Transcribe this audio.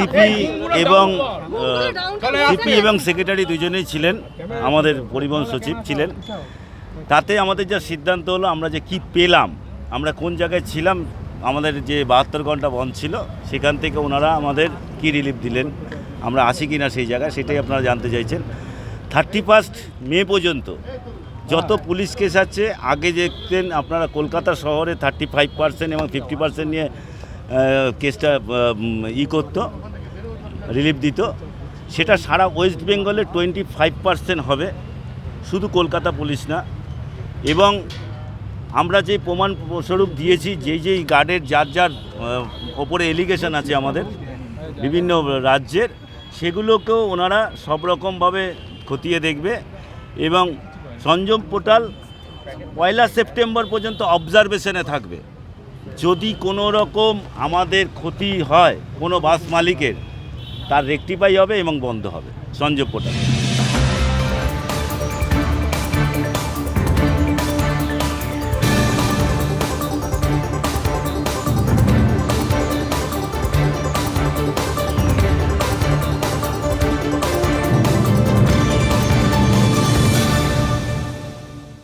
CP এবং CP এবং secretary দুজনেই ছিলেন আমাদের পরিবহন সচিব ছিলেন। তাতে আমাদের যা সিদ্ধান্ত হলো আমরা যে কি পেলাম আমরা কোন জায়গায় ছিলাম আমাদের যে বাহাত্তর ঘণ্টা বন্ধ ছিল সেখান থেকে ওনারা আমাদের কি রিলিফ দিলেন আমরা আসি কি না সেই জায়গায় সেটাই আপনারা জানতে চাইছেন। থার্টি ফার্স্ট মে পর্যন্ত যত পুলিশ কেস আছে আগে দেখতেন আপনারা কলকাতা শহরে থার্টি ফাইভ পার্সেন্ট এবং ফিফটি পার্সেন্ট নিয়ে কেসটা ই করতো। রিলিফ দিত। সেটা সারা ওয়েস্ট বেঙ্গলে টোয়েন্টি ফাইভ পার্সেন্ট হবে। শুধু কলকাতা পুলিশ না। এবং আমরা যে প্রমাণ স্বরূপ দিয়েছি যেই যেই গার্ডের যার যার ওপরে এলিগেশন আছে আমাদের, বিভিন্ন রাজ্যের, সেগুলোকেও ওনারা সব রকমভাবে খতিয়ে দেখবে। এবং সংযম পোর্টাল পয়লা সেপ্টেম্বর পর্যন্ত অবজারভেশনে থাকবে। যদি কোনো রকম আমাদের ক্ষতি হয় কোনো বাস মালিকের তার রেকটিফাই হবে এবং বন্ধ হবে। সংযোগ পোর্টাল